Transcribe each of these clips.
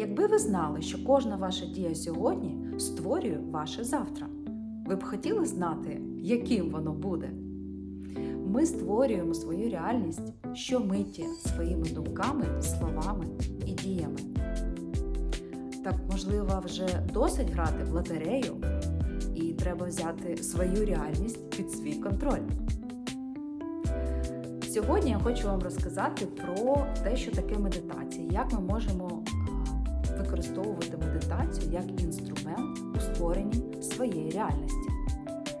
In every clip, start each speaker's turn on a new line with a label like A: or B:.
A: якби ви знали, що кожна ваша дія сьогодні створює ваше завтра, ви б хотіли знати, яким воно буде? Ми створюємо свою реальність щомиті своїми думками, словами і діями. Так, можливо, вже досить грати в лотерею, і треба взяти свою реальність під свій контроль. Сьогодні я хочу вам розказати про те, що таке медитація, як ми можемо використовувати медитацію як інструмент у створенні своєї реальності.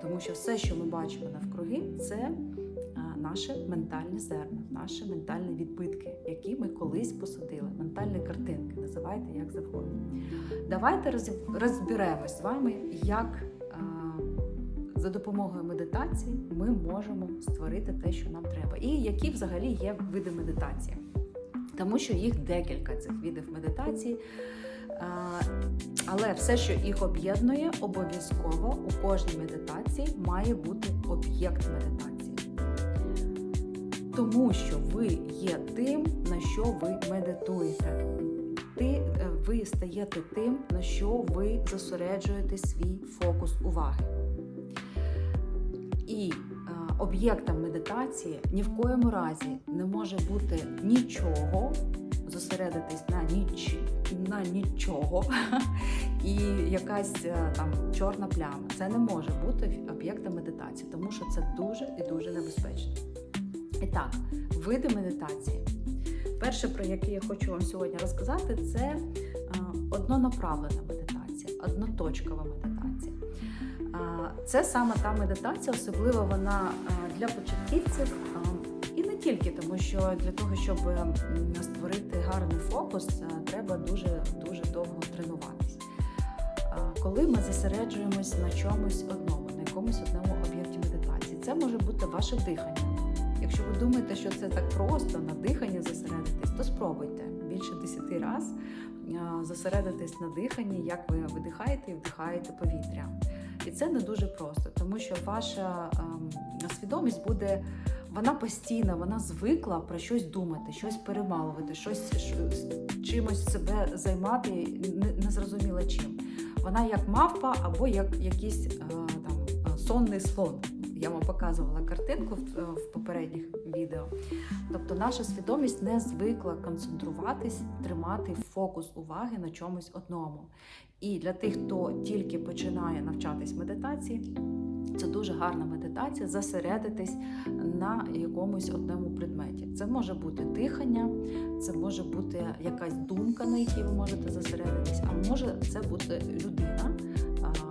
A: Тому що все, що ми бачимо навкруги, це наше ментальне зерно, наші ментальні відбитки, які ми колись посадили, ментальні картинки, називайте як завгодно. Давайте розберемось з вами, як за допомогою медитації ми можемо створити те, що нам треба, і які взагалі є види медитації. Тому що їх декілька цих видів медитації. Але все, що їх об'єднує, обов'язково у кожній медитації має бути об'єкт медитації. Тому що ви є тим, на що ви медитуєте. Ти, е, ви стаєте тим, на що ви зосереджуєте свій фокус уваги. І е, об'єктом медитації ні в коєму разі не може бути нічого, зосередитись на ніч, на нічого і якась е, там чорна пляма. Це не може бути об'єктом медитації, тому що це дуже і дуже небезпечно. І так, види медитації. Перше, про яке я хочу вам сьогодні розказати, це е, однонаправлена медитація, одноточкова медитація. Це саме та медитація, особливо вона е, для початківців е, тільки, тому що для того, щоб створити гарний фокус, е, треба дуже дуже довго тренуватись. Коли ми зосереджуємось на чомусь одному, на якомусь одному об'єкті медитації, це може бути ваше дихання. Якщо ви думаєте, що це так просто на диханні зосередитись, то спробуйте більше 10 разів зосередитись на диханні, як ви видихаєте і вдихаєте повітря. І це не дуже просто, тому що ваша ем, свідомість буде. Вона постійно, вона звикла про щось думати, щось перемалувати, щось, щось чимось себе займати, не, не чим. Вона як мавпа або як якийсь е, там е, сонний слон. Я вам показувала картинку в, в попередніх відео. Тобто наша свідомість не звикла концентруватись, тримати фокус уваги на чомусь одному. І для тих, хто тільки починає навчатись медитації, це дуже гарна медитація зосередитись на якомусь одному предметі. Це може бути дихання, це може бути якась думка, на якій ви можете зосередитись, а може це бути людина,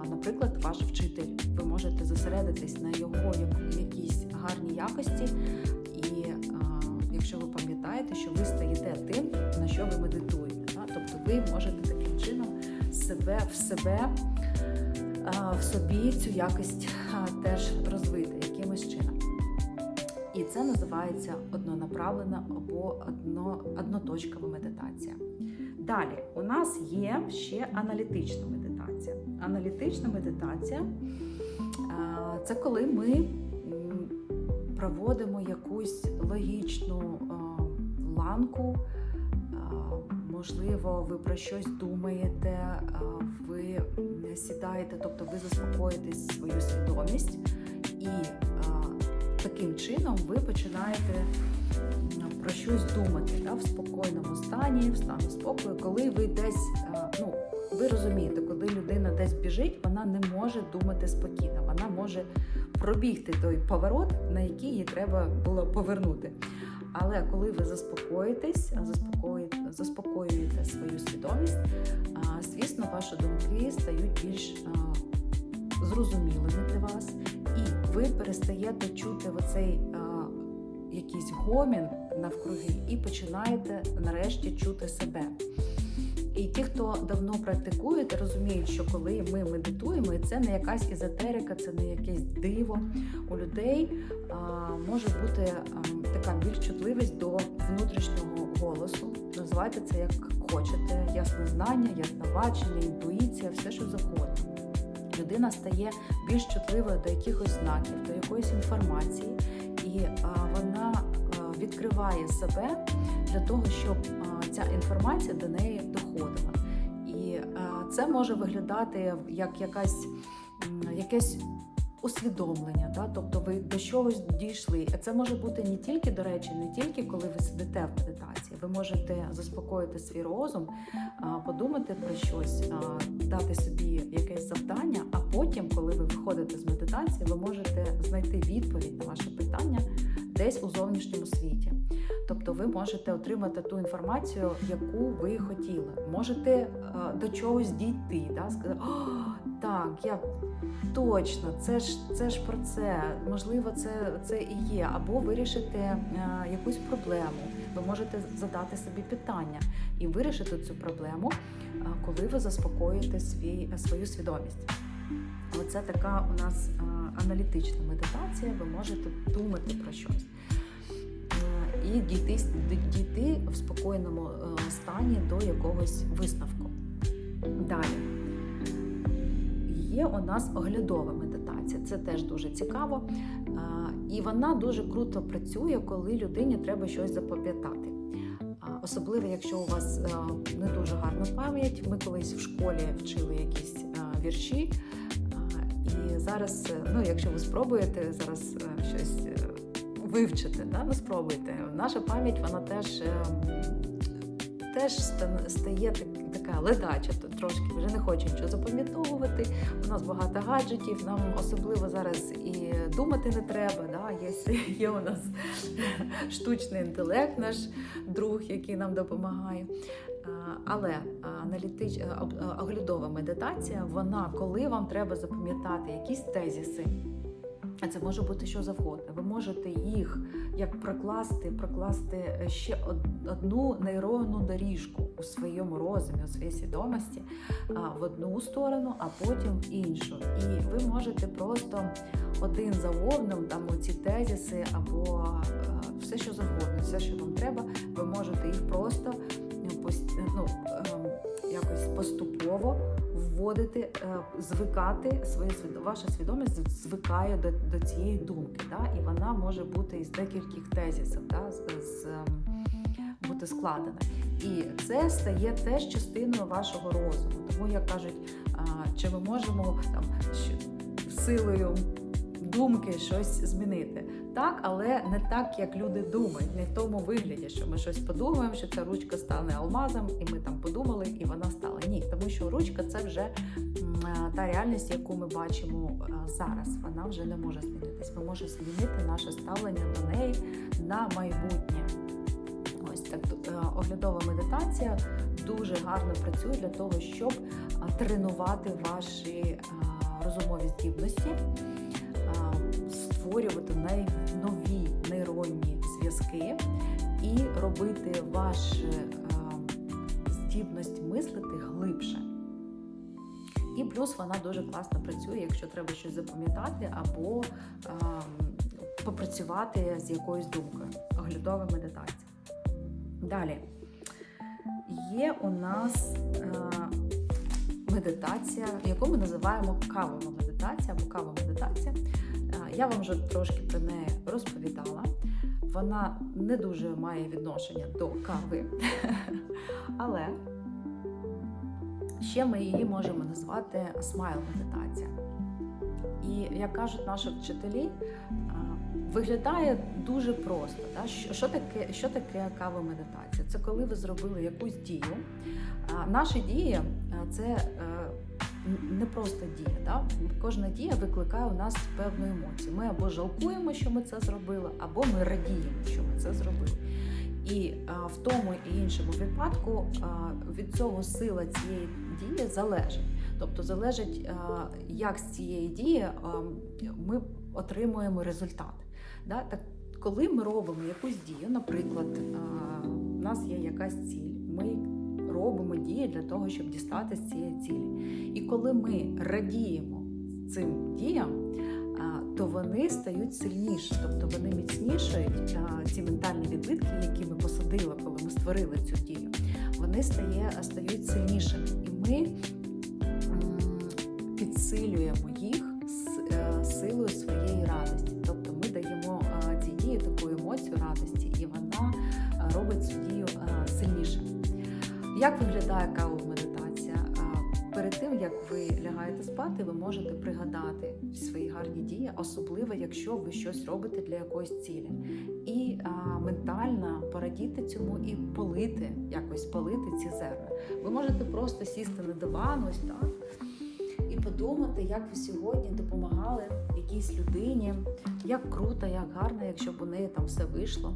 A: наприклад, ваш вчитель. Ви можете зосередитись на його як- якійсь гарній якості, і якщо ви пам'ятаєте, що ви стаєте тим, на що ви медитуєте. Тобто ви можете таким чином себе в себе в собі цю якість теж розвити якимось чином. І це називається однонаправлена або одно, одноточкова медитація. Далі у нас є ще аналітична медитація. Аналітична медитація це коли ми проводимо якусь логічну ланку. Можливо, ви про щось думаєте, ви сідаєте, тобто ви заспокоїтесь свою свідомість, і а, таким чином ви починаєте про щось думати да, в спокійному стані, в стані спокою, коли ви десь, а, ну ви розумієте, коли людина десь біжить, вона не може думати спокійно, вона може пробігти той поворот, на який їй треба було повернути. Але коли ви заспокоїтесь, заспокоїте, заспокоюєте свою свідомість, звісно, ваші думки стають більш зрозумілими для вас, і ви перестаєте чути оцей якийсь гомін навкруги і починаєте нарешті чути себе. І ті, хто давно практикують, розуміють, що коли ми медитуємо, і це не якась езотерика, це не якесь диво. У людей а, може бути а, така більш чутливість до внутрішнього голосу. Називайте це як хочете: ясне знання, ясне бачення, інтуїція, все що завгодно. Людина стає більш чутливою до якихось знаків, до якоїсь інформації, і а, вона а, відкриває себе для того, щоб а, ця інформація до неї доходила. І е, це може виглядати як якась, якесь усвідомлення, да? тобто ви до чогось дійшли. Це може бути не тільки, до речі, не тільки коли ви сидите в медитації. Ви можете заспокоїти свій розум, подумати про щось, дати собі якесь завдання, а потім, коли ви виходите з медитації, ви можете знайти відповідь на ваше питання десь у зовнішньому світі. Тобто ви можете отримати ту інформацію, яку ви хотіли. Можете е, до чогось дійти, да? сказати, так, я точно, це ж це ж про це. Можливо, це, це і є. Або вирішити е, якусь проблему. Ви можете задати собі питання і вирішити цю проблему, е, коли ви заспокоїте свій, свою свідомість. Оце така у нас е, аналітична медитація. Ви можете думати про щось е, і дійти, дійти в спокійному е, стані до якогось висновку. Далі є у нас оглядова медитація. Це теж дуже цікаво. Е, І вона дуже круто працює, коли людині треба щось запам'ятати. Особливо, якщо у вас е, не дуже гарна пам'ять. Ми колись в школі вчили якісь вірші. І зараз, ну, якщо ви спробуєте зараз щось вивчити, да? ну спробуйте. Наша пам'ять вона теж, е, теж стає так- така ледача, трошки вже не хоче нічого запам'ятовувати. У нас багато гаджетів, нам особливо зараз і думати не треба. Да? Є, є у нас штучний інтелект, наш друг, який нам допомагає. Але аналітич... оглядова медитація, вона коли вам треба запам'ятати якісь тезіси, а це може бути що завгодно. Ви можете їх як прокласти, прокласти ще одну нейронну доріжку у своєму розумі, у своїй свідомості в одну сторону, а потім в іншу. І ви можете просто один за одним там ці тезіси або е, все, що завгодно, все, що вам треба, ви можете їх просто е, ну, ем, якось поступово вводити, е, звикати своє ваша свідомість звикає до, до цієї думки, да? і вона може бути із декількох тезісів, да? з, з, ем, бути складена. І це стає теж частиною вашого розуму. Тому як кажуть, чи ми можемо там силою думки щось змінити. Так, але не так, як люди думають, не в тому вигляді, що ми щось подумаємо, що ця ручка стане алмазом, і ми там подумали, і вона стала. Ні, тому що ручка це вже е, та реальність, яку ми бачимо е, зараз. Вона вже не може змінитись. Ми можемо змінити наше ставлення до неї на майбутнє. Ось так е, оглядова медитація дуже гарно працює для того, щоб тренувати ваші розумові здібності, створювати нейронні зв'язки і робити вашу е, здібність мислити глибше. І плюс вона дуже класно працює, якщо треба щось запам'ятати або е, попрацювати з якоюсь думкою. Оглядова медитація. Далі є у нас е, медитація, яку ми називаємо кавова медитація або кава медитація. Я вам вже трошки про неї розповідала. Вона не дуже має відношення до кави, але ще ми її можемо назвати смайл медитація. І як кажуть наші вчителі, виглядає дуже просто. Да? Що, таке, що таке кава медитація? Це коли ви зробили якусь дію. Наші дії це е, не просто дія. Да? Кожна дія викликає у нас певну емоцію. Ми або жалкуємо, що ми це зробили, або ми радіємо, що ми це зробили. І а, в тому і іншому випадку а, від цього сила цієї дії залежить. Тобто залежить, а, як з цієї дії а, ми отримуємо результат. Да? Так, коли ми робимо якусь дію, наприклад, а, у нас є якась ціль, ми робимо дії для того, щоб дістати з цієї цілі. І коли ми радіємо цим діям, то вони стають сильніші, тобто вони міцнішають ці ментальні відбитки, які ми посадили, коли ми створили цю дію. Вони стає, стають сильнішими, і ми підсилюємо їх е, силою своєї Як виглядає кавова медитація? Перед тим як ви лягаєте спати, ви можете пригадати свої гарні дії, особливо якщо ви щось робите для якоїсь цілі, і а, ментально порадіти цьому і полити, якось полити ці зерна. Ви можете просто сісти на диван, ось так, і подумати, як ви сьогодні допомагали якійсь людині, як круто, як гарно, якщо б у неї там все вийшло.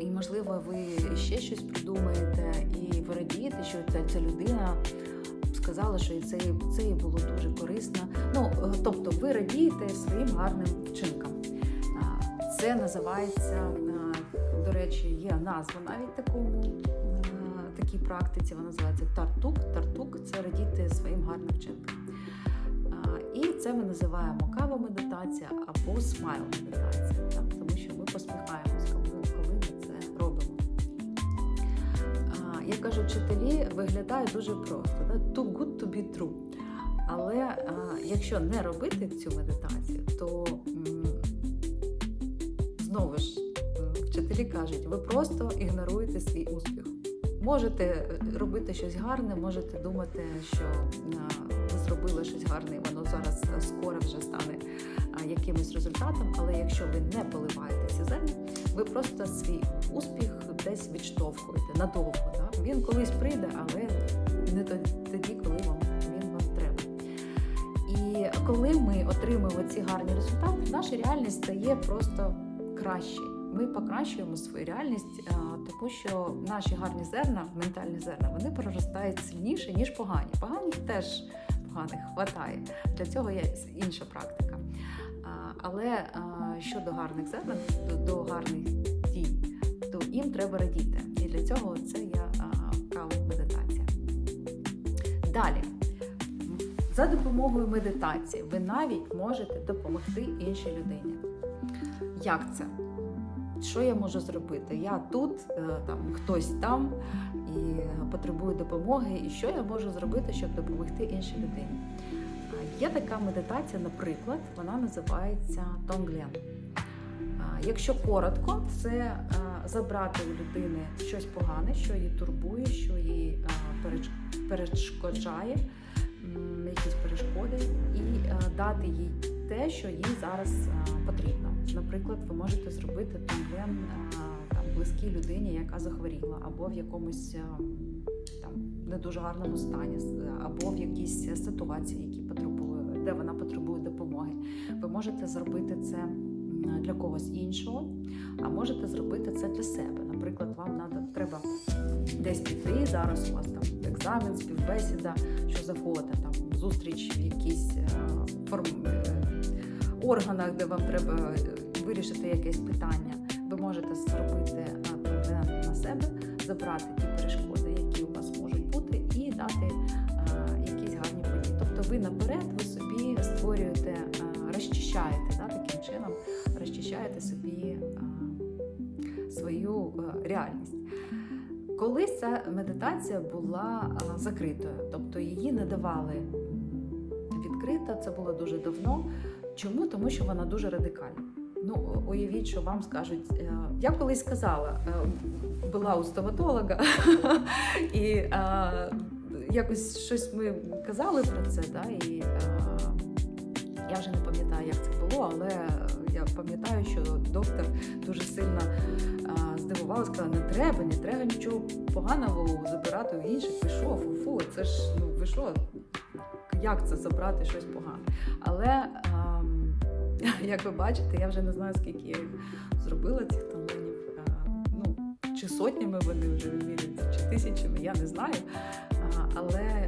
A: І, можливо, ви ще щось придумаєте, і ви радієте, що ця, ця людина сказала, що це, це їй було дуже корисно. Ну, е, тобто, ви радієте своїм гарним вчинкам. Це називається, до речі, є назва навіть такому такій практиці. Вона називається тартук. Тартук це радіти своїм гарним вчинкам. І це ми називаємо кава медитація або смайл медитація, тому що ми посміхаємось, Як кажуть вчителі, виглядає дуже просто. Да? Too good to be true. Але а, якщо не робити цю медитацію, то м, знову ж вчителі кажуть, ви просто ігноруєте свій успіх. Можете е, робити щось гарне, можете думати, що ви зробили щось гарне, і воно зараз е, скоро вже стане якимось результатом. Але якщо ви не поливаєте ці землі, ви просто свій успіх десь відштовхуєте надовго. Да? Він колись прийде, але не тоді, коли вам він вам треба. І коли ми отримуємо ці гарні результати, наша реальність стає просто краще. Ми покращуємо свою реальність, тому що наші гарні зерна, ментальні зерна, вони проростають сильніше, ніж погані. Поганих теж поганих хватає. Для цього є інша практика. Але щодо гарних зерен, до, до гарних дій, їм треба радіти. І для цього це є медитація. Далі. За допомогою медитації ви навіть можете допомогти іншій людині. Як це? Що я можу зробити? Я тут, е, там хтось там і потребує допомоги. І що я можу зробити, щоб допомогти іншій людині? Є така медитація, наприклад, вона називається Тонглен. Якщо коротко, це е, забрати у людини щось погане, що її турбує, що її перешкоджає, якісь перешкоди, і дати їй те, що їй зараз потрібно. Наприклад, ви можете зробити е, там близькій людині, яка захворіла, або в якомусь там не дуже гарному стані, або в якійсь ситуації, які потребує, де вона потребує допомоги. Ви можете зробити це для когось іншого, а можете зробити це для себе. Наприклад, вам надо, треба десь піти. Зараз у вас там екзамен, співбесіда, що завгодно, там зустріч в якійсь е, форм, е, органах, де вам треба е, вирішити якесь питання. Ви можете зробити е, на себе, забрати ті перешкоди, які у вас можуть бути, і дати е, якісь гарні події. Тобто ви наперед ви собі створюєте, е, розчищаєте да, таким чином, розчищаєте собі е, свою е, реальність. Колись ця медитація була е, закритою, тобто її не давали м, відкрито, це було дуже давно. Чому? Тому що вона дуже радикальна. Ну, уявіть, що вам скажуть. е, Я колись сказала, е, була у стоматолога, і якось щось ми казали про це, да, і я вже не пам'ятаю, як це було, але я пам'ятаю, що доктор дуже сильно е, здивувалася, сказала, не треба, не треба нічого поганого забирати у інших. Ви що, фу-фу, це ж ну ви що, як це забрати щось погане? Але ем, як ви бачите, я вже не знаю, скільки я зробила цих тонленів. Е, ну, чи сотнями вони вже вимірюються, чи тисячами, я не знаю. Але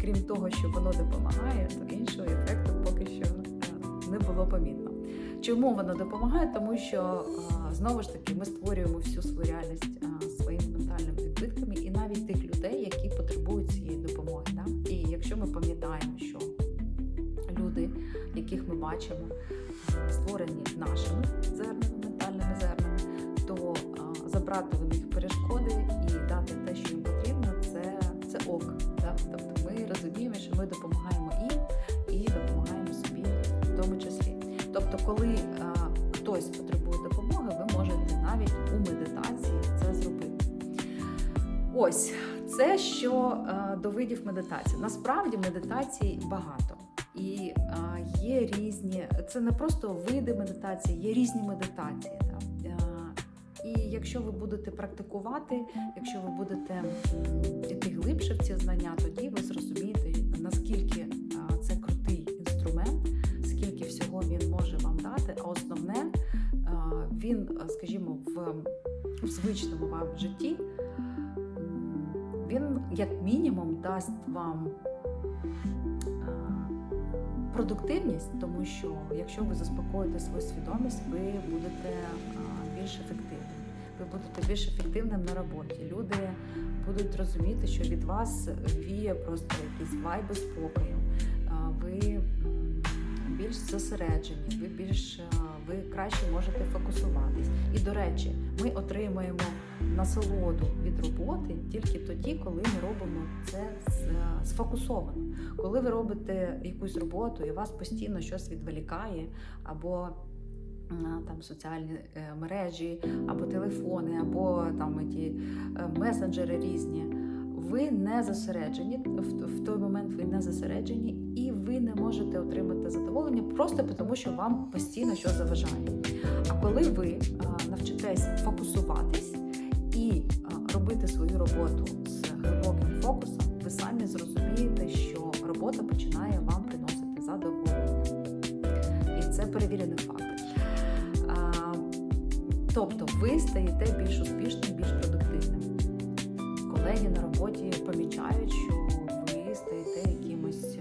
A: крім того, що воно допомагає, то іншого ефекту е, не було помітно. Чому воно допомагає? Тому що е, знову ж таки ми створюємо всю свою реальність е, своїми ментальними відбитками і навіть тих людей, які потребують цієї допомоги. Да? І якщо ми пам'ятаємо, що люди, яких ми бачимо, е, створені нашими зернами, ментальними зернами, то забрати у них перешкоди і дати те, що їм потрібно, це, це ок. Да? Тобто ми розуміємо, що ми допомагаємо коли е, хтось потребує допомоги, ви можете навіть у медитації це зробити. Ось це що е, до видів медитації. Насправді медитацій багато. І е, є різні, це не просто види медитації, є різні медитації. Да? Е, і якщо ви будете практикувати, якщо ви будете йти глибше в ці знання, тоді ви зрозумієте, наскільки він, е, скажімо, в, в звичному вам житті, він як мінімум дасть вам е, продуктивність, тому що якщо ви заспокоїте свою свідомість, ви будете е, більш ефективним. Ви будете більш ефективним на роботі. Люди будуть розуміти, що від вас віє просто якісь вайби спокою. Ви більш зосереджені, ви більш ви краще можете фокусуватись. І до речі, ми отримуємо насолоду від роботи тільки тоді, коли ми робимо це сфокусовано. Коли ви робите якусь роботу і вас постійно щось відволікає, або там соціальні е, мережі, або телефони, або там ті е, месенджери різні. Ви не зосереджені в, той момент. Ви не зосереджені, і ви не можете отримати задоволення просто тому, що вам постійно щось заважає. А коли ви а, навчитесь фокусуватись і а, робити свою роботу з глибоким фокусом, ви самі зрозумієте, що робота починає вам приносити задоволення. І це перевірений факт. А, тобто ви стаєте більш успішним, більш. Колеги на роботі помічають, що ви стаєте якимось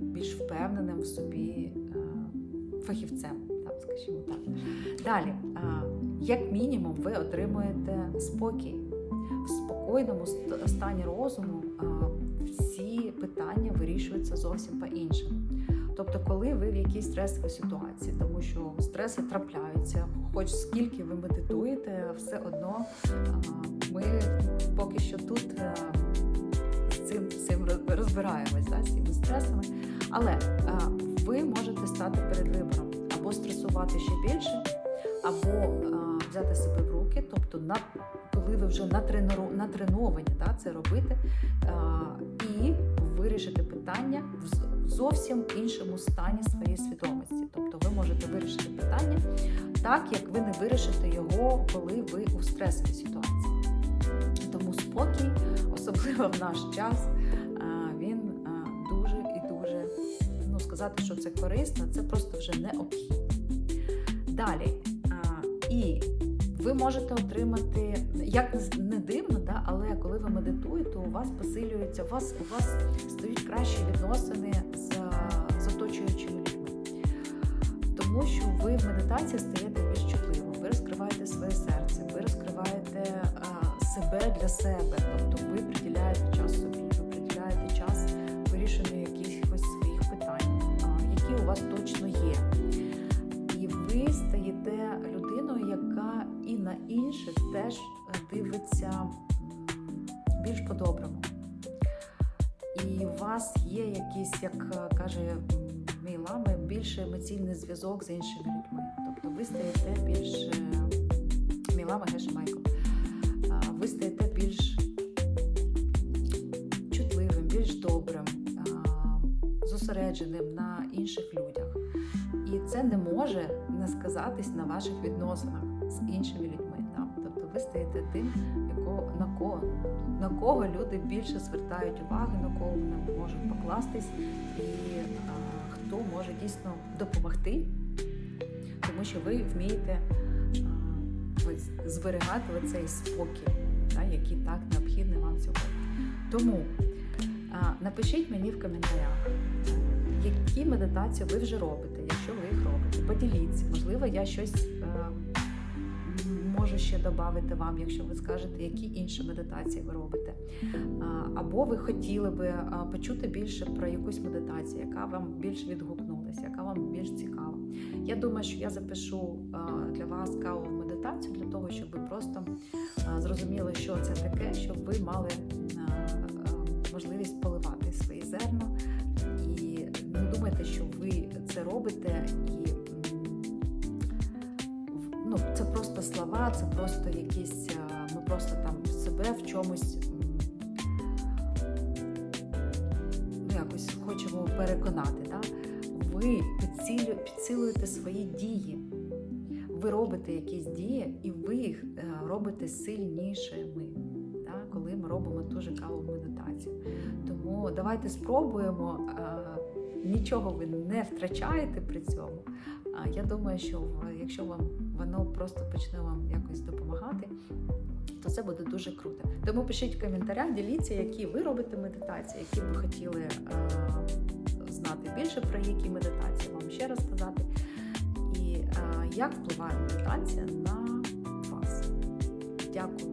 A: більш впевненим в собі фахівцем, так, скажімо так. Далі, як мінімум, ви отримуєте спокій. В спокійному стані розуму всі питання вирішуються зовсім по-іншому. Тобто, коли ви в якійсь стресовій ситуації, тому що стреси трапляються, хоч скільки ви медитуєте, все одно ми поки що тут з цим, з цим розбираємось да, з цими стресами. Але ви можете стати перед вибором або стресувати ще більше, або взяти себе в руки, тобто на коли ви вже натреновані да, це робити, і вирішити питання зовсім іншому стані своєї свідомості. Тобто ви можете вирішити питання так, як ви не вирішите його, коли ви у стресовій ситуації. Тому спокій, особливо в наш час, він дуже і дуже ну сказати, що це корисно, це просто вже необхідно. Далі. І ви можете отримати, як не дивно, да, але коли ви медитуєте, у вас посилюється, у вас, у вас стають кращі відносини оточуючими людьми. Тому що ви в медитації стаєте більш чутливим, ви розкриваєте своє серце, ви розкриваєте а, себе для себе, тобто ви приділяєте час собі, ви приділяєте час вирішенню якихось своїх питань, а, які у вас точно є. І ви стаєте людиною, яка і на інших теж дивиться більш по-доброму. І у вас є якийсь, як е, каже мій більш емоційний зв'язок з іншими людьми. Тобто ви стаєте більш е, Геша Майкл. Ви стаєте більш чутливим, більш добрим, зосередженим на інших людях. І це не може не сказатись на ваших відносинах з іншими людьми. Тобто ви стаєте тим, на, кого, на кого люди більше звертають увагу, на кого вони можуть покластись, і хто може дійсно допомогти, тому що ви вмієте а, зберігати цей спокій, та, який так необхідний вам сьогодні. Тому а, напишіть мені в коментарях, які медитації ви вже робите, якщо ви їх робите. Поділіться, можливо, я щось можу ще додати вам, якщо ви скажете, які інші медитації ви робите. Або ви хотіли би почути більше про якусь медитацію, яка вам більш відгукнулася, яка вам більш цікава. Я думаю, що я запишу для вас каву медитацію для того, щоб ви просто зрозуміли, що це таке, щоб ви мали можливість поливати свої зерна. І не думайте, що ви це робите, це просто якісь, е, ми просто там себе в чомусь ну, якось хочемо переконати. Да? Ви підсилюєте свої дії. Ви робите якісь дії, і ви їх е, робите сильнішими, да? коли ми робимо ту же каву медитацію. Тому давайте спробуємо, е, нічого ви не втрачаєте при цьому, я думаю, що якщо вам воно просто почне вам якось допомагати, то це буде дуже круто. Тому пишіть в коментарях, діліться, які ви робите медитації, які ви хотіли е, знати більше про які медитації, вам ще розказати, і е, як впливає медитація на вас. Дякую